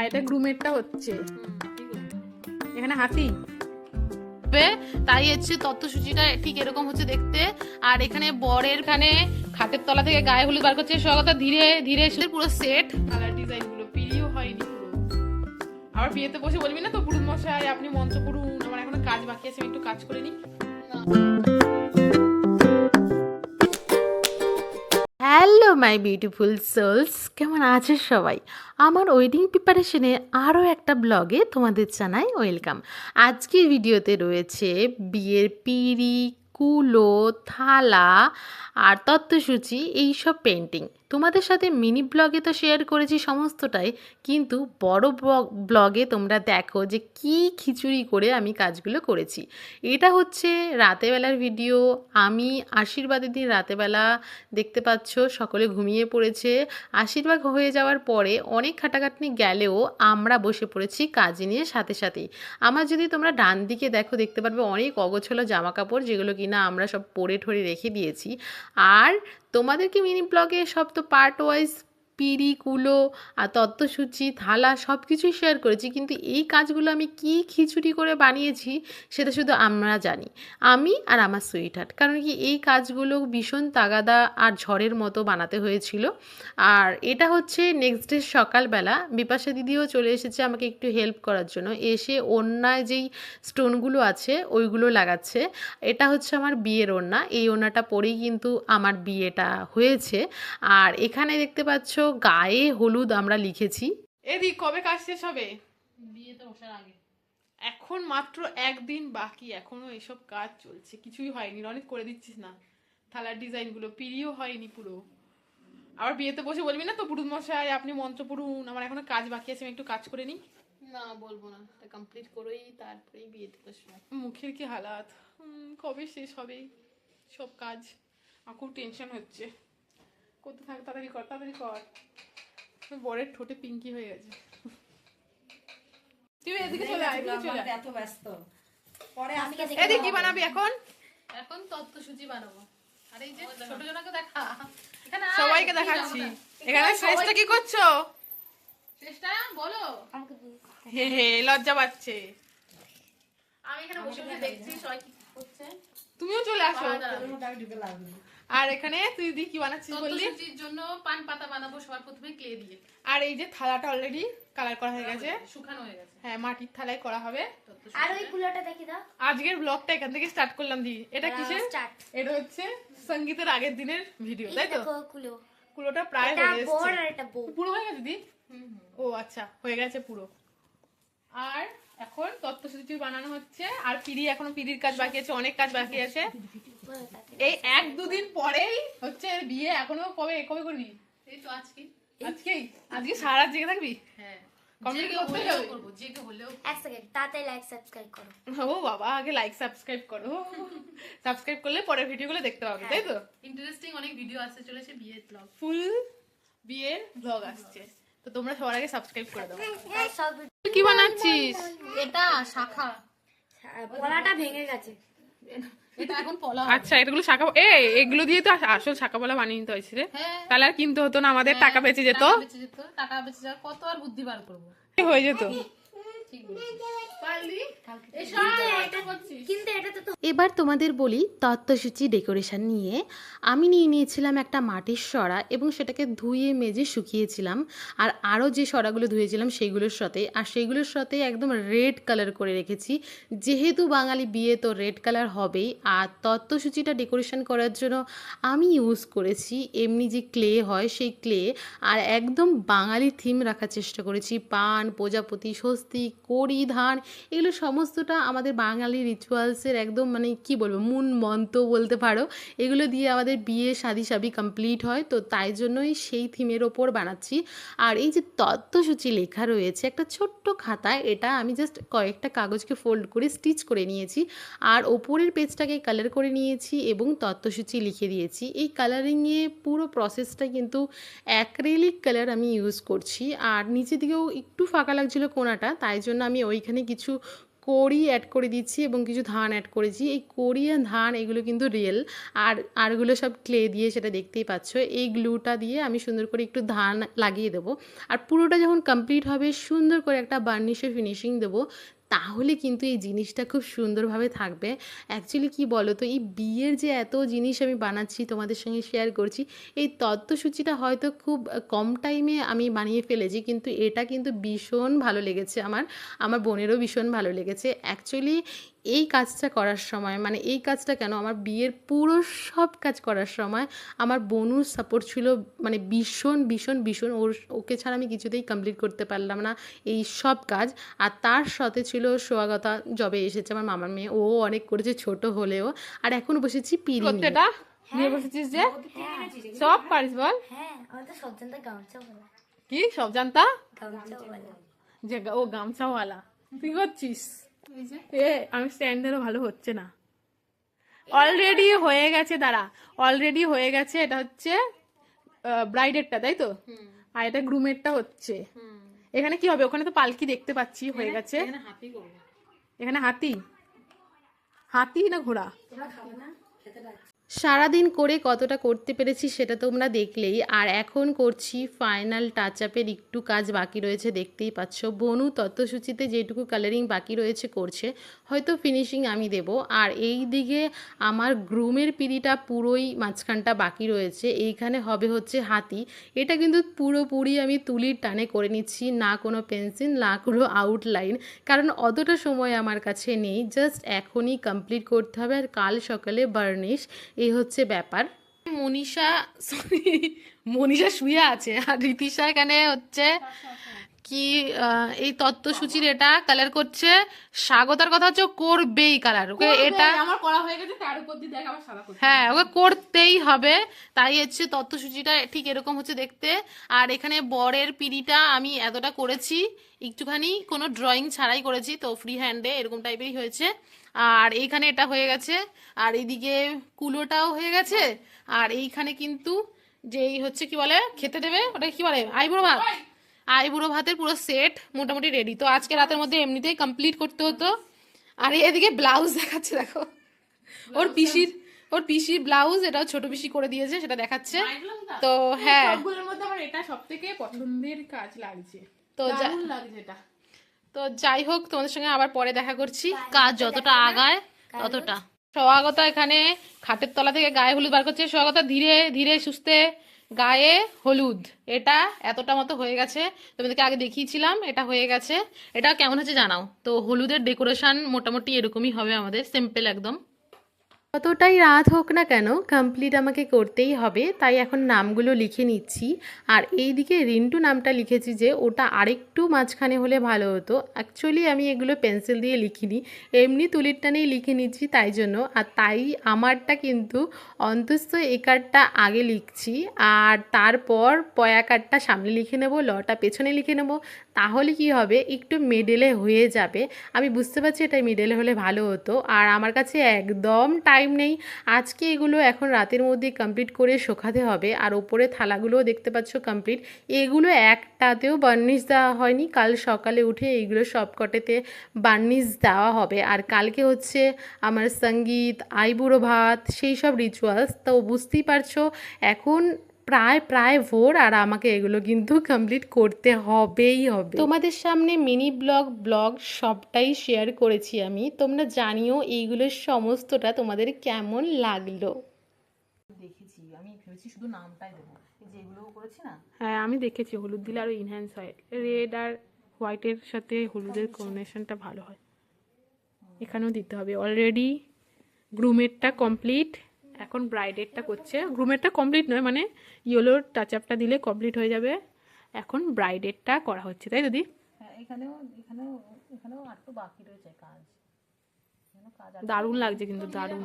আর এটা গ্রুমেরটা হচ্ছে। এখানে হাতি তাই হচ্ছে তত্ত্বসূচিটা ঠিক এরকম হচ্ছে দেখতে। আর এখানে বরের এখানে খাটের তলা থেকে গায়ে হলুদ বার করছে সকালটা ধীরে ধীরে এসে পুরো সেট কালার ডিজাইনগুলো পিড়িও হয়নি আবার বিয়েতে বসে বলবি না তো পুরুষ মশাই আপনি মঞ্চ পুরুন আমার এখনও কাজ বাকি আছে আমি একটু কাজ করে নিই। Hello, my beautiful souls. কেমন আছে সবাই? আমার ওয়েডিং প্রিপারেশনে আরও একটা ব্লগে তোমাদের জানাই ওয়েলকাম। আজকের ভিডিওতে রয়েছে বিয়ের পিড়ি কুলো, থালা আর তত্ত্বসূচি, এইসব পেন্টিং তোমাদের সাথে মিনি ব্লগে তো শেয়ার করেছি সমস্তটাই, কিন্তু বড় ব্লগে তোমরা দেখো যে কি খিচুড়ি করে আমি কাজগুলো করেছি। এটা হচ্ছে রাতেবেলার ভিডিও আমি আশীর্বাদের দিন রাতেবেলা দেখতে পাচ্ছ সকলে ঘুমিয়ে পড়েছে। আশীর্বাদ হয়ে যাওয়ার পরে অনেক খাটাখাটনি গেলেও আমরা বসে পড়েছি কাজ নিয়ে সাথে সাথেই। আমার যদি তোমরা ডান দিকে দেখো, দেখতে পারবে অনেক অগোছলো জামা কাপড় যেগুলো কিনা আমরা সব পড়ে ঠরে রেখে দিয়েছি। আর তোমাদেরকে মিনি ব্লগে সব তো পার্ট ওয়াইজ পিড়ি কুলো আর তত্ত্বসূচি, থালা সব কিছুই শেয়ার করেছি। কিন্তু এই কাজগুলো আমি কি খিচুড়ি করে বানিয়েছি সেটা শুধু আমরা জানি। আমি আর আমার সুইট হার্ট কারণ কি এই কাজগুলো ভীষণ তাগাদা আর ঝড়ের মতো বানাতে হয়েছিল। আর এটা হচ্ছে নেক্সট ডে সকালবেলা বিপাশা দিদিও চলে এসেছে আমাকে একটু হেল্প করার জন্য। এসে ওড়নায় যেই স্টোনগুলো আছে ওইগুলো লাগাচ্ছে। এটা হচ্ছে আমার বিয়ের ওড়না। এই ওড়নাটা পরেই কিন্তু আমার বিয়েটা হয়েছে। আর এখানে দেখতে পাচ্ছ গায়ে হলুদ আমরা লিখেছি। এদিক কবে কাজ শেষ হবে? বিয়েতে বসার আগে। এখন মাত্র একদিন বাকি এখনও এসব কাজ চলছে। কিছুই হয়নি অনেক করে দিচ্ছিস না। থালার ডিজাইনগুলো পিড়িও হয়নি পুরো। আবার বিয়েতে বসে বলবি না তো পুরুষ মশাই আপনি মন্ত্র পড়ুন আমার এখনও কাজ বাকি আছে আমি একটু কাজ করে নিই। না বলব না কমপ্লিট করেই তারপরেই বিয়েতে বসবো। মুখের কি হালাত? কবে শেষ হবে? সব কাজ আমার খুব টেনশন হচ্ছে। করতে থাক তাড়াতাড়ি কর তাড়াতাড়ি কর। বরের ঠোঁটে পিঙ্কি হয়ে গেছে। তুই এদিকে চলে আয় এদিকে চলে আয়। এত ব্যস্ত। পরে আজকে এদিকে কি বানাবি এখন? এখন তত্ত্বসূচি বানাবো। আর এই যে ছোট জনকে দেখা। এখানে আয়, সবাইকে দেখাচ্ছি। এখানে শ্রেষ্ঠ কি করছ? চেষ্টা বলো। হে হে লজ্জা পাচ্ছে। আমি এখানে বসে বসে দেখছি সবাই কি করছে। তুমিও চলে আসো। আর এখানে তুই দি কি বানাচ্ছিস বললি? জন্য পান পাতা বানাবো সবার প্রথমে ক্লে দিয়ে। আর এই যে থালাটা অলরেডি কালার করা হয়ে গেছে। শুকানো হয়ে গেছে। হ্যাঁ মাটির থালায় করা হবে। আর ওই কুলোটা দেখি দাও। আজকের ব্লগটা এখান থেকে স্টার্ট করলাম দি। এটা কিসের? স্টার্ট এটা হচ্ছে সঙ্গীতের আগের দিনের ভিডিও তাই তো? দেখো কুলো। পুরোটা প্রায় এটা হয়ে বড় আর এটা বউ। পুরো হয়ে গেছে দি। ও আচ্ছা হয়ে গেছে পুরো। আর এখন তত্ত্বসূচি বানানো হচ্ছে। আর পিড়ি এখনও পিড়ির কাজ বাকি আছে অনেক কাজ বাকি আছে। এই এক দুদিন পরেই হচ্ছে বিয়ে এখনও কবে কবে করবি? এই তো আজকে। আজকেই? আজকে সারা রাত জেগে থাকবি? হ্যাঁ। ও বাবা আগে লাইক সাবস্ক্রাইব করো। সাবস্ক্রাইব করলে পরের ভিডিওগুলো দেখতে পাবে তাই তো? ইন্টারেস্টিং অনেক ভিডিও আসতে চলেছে বিয়ের ব্লগ ফুল বিয়ের ব্লগ আসছে। তোমরা সবার আগে সাবস্ক্রাইব করে দাও। কি বানাচ্ছিস? এটা শাখা। পলাটা ভেঙে গেছে। এটা এখন পলা আচ্ছা এগুলো শাখা এ এগুলো দিয়ে তো আসল শাখা বলা বানিয়ে নিতে হয়েছে রে। হ্যাঁ। তাহলে আর কিনতে হতো না আমাদের টাকা বেঁচে যেত। টাকা বেঁচে যেত টাকা বেঁচে যাওয়ার কত আর বুদ্ধি বার করব? হয়ে যেত। ঠিক বলেছিস। পারলি? কিন্তু এটা তো এবার তোমাদের বলি তত্ত্বসূচি ডেকোরেশন নিয়ে। আমি নিয়ে নিয়েছিলাম একটা মাটির সরা এবং সেটাকে ধুয়ে, মেজে শুকিয়েছিলাম। আর আরও যে সরাগুলো ধুয়েছিলাম সেইগুলোর সাথে। আর সেইগুলোর সাথে একদম রেড কালার করে রেখেছি। যেহেতু বাঙালি বিয়ে তো রেড কালার হবেই। আর তত্ত্বসূচিটা ডেকোরেশন করার জন্য আমি ইউজ করেছি এমনি যে ক্লে হয় সেই ক্লে। আর একদম বাঙালি থিম রাখার চেষ্টা করেছি। পান, প্রজাপতি, স্বস্তি, কড়ি, ধান, এগুলো সমস্তটা আমাদের বাঙালি রিচুয়ালসের একদম মানে কি বলব মূল মন্ত্র বলতে পারো, এগুলো দিয়ে আমাদের বিয়ে শাদি সাবি কমপ্লিট হয়। তো তাই জন্যই সেই থিমের ওপর বানাচ্ছি। আর এই যে তত্ত্বসূচি লেখা রয়েছে, একটা ছোট্ট খাতায় এটা আমি জাস্ট কয়েকটা কাগজকে ফোল্ড করে স্টিচ করে নিয়েছি। আর ওপরের পেজটাকে কালার করে নিয়েছি এবং তত্ত্বসূচি লিখে দিয়েছি। এই কালারিংয়ে পুরো প্রসেসটা কিন্তু অ্যাক্রেলিক কালার আমি ইউজ করছি। আর নিচে দিকেও একটু ফাঁকা লাগছিল কোনাটা, তাই জন্য আমি ওইখানে কিছু কড়ি অ্যাড করে দিচ্ছি এবং কিছু ধান অ্যাড করেছি। এই কড়ি আর ধান, এগুলো কিন্তু রিয়েল আর, আরগুলো সব ক্লে দিয়ে সেটা দেখতেই পাচ্ছ। এই গ্লুটা দিয়ে আমি সুন্দর করে একটু ধান লাগিয়ে দেবো। আর পুরোটা যখন কমপ্লিট হবে, সুন্দর করে একটা বার্নিশে ফিনিশিং দেবো। তাহলে কিন্তু এই জিনিসটা খুব সুন্দরভাবে থাকবে। অ্যাকচুয়ালি কি বলো তো এই বিয়ের যে এত জিনিস আমি বানাচ্ছি, তোমাদের সঙ্গে শেয়ার করছি, এই তত্ত্বসূচিটা হয়তো খুব কম টাইমে আমি বানিয়ে ফেলেছি, কিন্তু এটা কিন্তু ভীষণ ভালো লেগেছে আমার। আমার বোনেরও ভীষণ ভালো লেগেছে। অ্যাকচুয়ালি এই কাজটা করার সময় মানে এই কাজটা কেন? আমার বিয়ের পুরো সব কাজ করার সময় আমার বনুর সাপোর্ট ছিল মানে ভীষণ ভীষণ ভীষণ। ওর ওকে ছাড়া আমি কিছুতেই কমপ্লিট করতে পারলাম না এই সব কাজ। আর তার সাথে ছিল সোয়াগতা জবে এসেছে আমার মামার মেয়ে। ও অনেক করেছে ছোট হলেও। আর এখন বসেছি পিড়ি নিয়ে। বসেছিস যে? সব পারিস বল। হ্যাঁ কি? সব জানতা যে ও গামছাওয়ালা। তুই করছিস? এ আমি স্ট্যান্ডারও ভালো হচ্ছে না। অলরেডি হয়ে গেছে দাঁড়া। অলরেডি হয়ে গেছে এটা হচ্ছে ব্রাইডেরটা তাই তো? আর এটা গ্রুমেরটা হচ্ছে। এখানে কি হবে? ওখানে তো পালকি দেখতে পাচ্ছি হয়ে গেছে। এখানে হাতি হাতি। না ঘোড়া? সারাদিন করে কতটা করতে পেরেছি সেটা তোমরা দেখলেই। আর এখন করছি ফাইনাল টাচ আপের একটু কাজ বাকি রয়েছে, দেখতেই পাচ্ছ। বনু তত্ত্বসূচিতে যেটুকু কালারিং বাকি রয়েছে করছে, হয়তো ফিনিশিং আমি দেব। আর এই দিকে আমার গ্রুমের পিড়িটা পুরোই মাঝখানটা বাকি রয়েছে। এইখানে হবে হচ্ছে হাতি। এটা কিন্তু পুরোপুরি আমি তুলির টানে করে নিচ্ছি, না কোনো পেন্সিল না কোনো আউটলাইন কারণ অতটা সময় আমার কাছে নেই জাস্ট এখনই কমপ্লিট করতে হবে। আর কাল সকালে বার্নিশ এই হচ্ছে ব্যাপার। মনীষা সরি মনীষা শুয়ে আছে আর রীতিশা এখানে হচ্ছে কি এই তত্ত্বসূচির এটা কালার করছে। স্বাগতার কথা হচ্ছে করবেই কালার ওকে এটা আমার করা হয়ে গেছে তার উপর দিয়ে দেখ আবার সাদা করতে হ্যাঁ ওকে করতেই হবে। তাই হচ্ছে তত্ত্বসূচিটা ঠিক এরকম হচ্ছে দেখতে। আর এখানে বরের পিড়িটা আমি এতটা করেছি। একটুখানি কোনো ড্রয়িং ছাড়াই করেছি তো ফ্রি হ্যান্ডে এরকম টাইপেরই হয়েছে। আর এইখানে এটা হয়ে গেছে আর এইদিকে কুলোটাও হয়ে গেছে আর এইখানে কিন্তু যেই হচ্ছে কি বলে খেতে দেবে ওটা কি বলে আইবুড়ো ভাত। আইবুড়ো ভাতের পুরো সেট মোটামুটি রেডি তো আজকে রাতের মধ্যে এমনিতেই কমপ্লিট করতে হতো। আর এদিকে ব্লাউজ দেখাচ্ছে দেখো। ওর পিসির ওর পিসির ব্লাউজ এটাও ছোট পিসি করে দিয়েছে সেটা দেখাচ্ছে। তো হ্যাঁ। এটা সব থেকে পছন্দের কাজ লাগছে। তো তো যাই হোক তোমাদের সঙ্গে আবার পরে দেখা করছি। কাজ যতটা আগায় ততটা। সহাগতা এখানে খাটের তলা থেকে গায়ে হলুদ বার করছে। স্বাগত ধীরে ধীরে সুস্থে গায়ে হলুদ। এটা এতটা মতো হয়ে গেছে। তোমাদেরকে আগে দেখিয়েছিলাম এটা হয়ে গেছে। এটা কেমন হচ্ছে জানাও। তো হলুদের ডেকোরেশন মোটামুটি এরকমই হবে আমাদের সিম্পল একদম। যতটাই রাত হোক না কেন কমপ্লিট আমাকে করতেই হবে, তাই এখন নামগুলো লিখে নিচ্ছি। আর এই দিকে রিন্টু নামটা লিখেছি যে, ওটা আরেকটু মাঝখানে হলে ভালো হতো। অ্যাকচুয়ালি আমি এগুলো পেন্সিল দিয়ে লিখিনি, এমনি তুলির টানেই লিখে নিচ্ছি তাই জন্য। আর তাই আমারটা কিন্তু অন্তস্থ একারটা আগে লিখছি, আর তারপর পয়াকারটা সামনে লিখে নেব লটা পেছনে লিখে নেব, তাহলে কি হবে? একটু মেডেলে হয়ে যাবে। আমি বুঝতে পারছি এটা মেডেলে হলে ভালো হতো। আর আমার কাছে একদম টাইম নেই। আজকে এগুলো এখন রাতের মধ্যে কমপ্লিট করে শোকাতে হবে। আর ওপরে থালাগুলোও দেখতে পাচ্ছ কমপ্লিট এগুলো একটাতেও বার্নিশ দেওয়া হয়নি। কাল সকালে উঠে এইগুলো সবকটেতে বার্নিশ দেওয়া হবে। আর কালকে হচ্ছে আমার সংগীত আইবুড়ো ভাত, সেই সব রিচুয়ালস তো বুঝতেই পারছ, এখন প্রায় প্রায় ভোর আর আমাকে এগুলো কিন্তু কমপ্লিট করতে হবেই হবে। তোমাদের সামনে মিনি ব্লগ ব্লগ সবটাই শেয়ার করেছি আমি। তোমরা জানিও এইগুলোর সমস্তটা তোমাদের কেমন লাগল। দেখেছি আমি ভেবেছি শুধু নামটাই দেবো। যেগুলো করেছি না? হ্যাঁ আমি দেখেছি হলুদ দিলে আরও ইনহ্যান্স হয়। রেড আর হোয়াইটের সাথে হলুদের কম্বিনেশনটা ভালো হয়। এখানেও দিতে হবে। অলরেডি গ্রুমেরটা কমপ্লিট এখন ব্রাইডেরটা করছে। গ্রুমেরটা কমপ্লিট নয় মানে ইয়েলোর টাচ আপটা দিলে কমপ্লিট হয়ে যাবে। এখন ব্রাইডেরটা করা হচ্ছে তাই দিদি হ্যাঁ এখানেও এখানেও এখানেও আর তো বাকি রয়েছে কাজ। এখানেও কাজ আছে। দারুণ লাগছে কিন্তু দারুণ।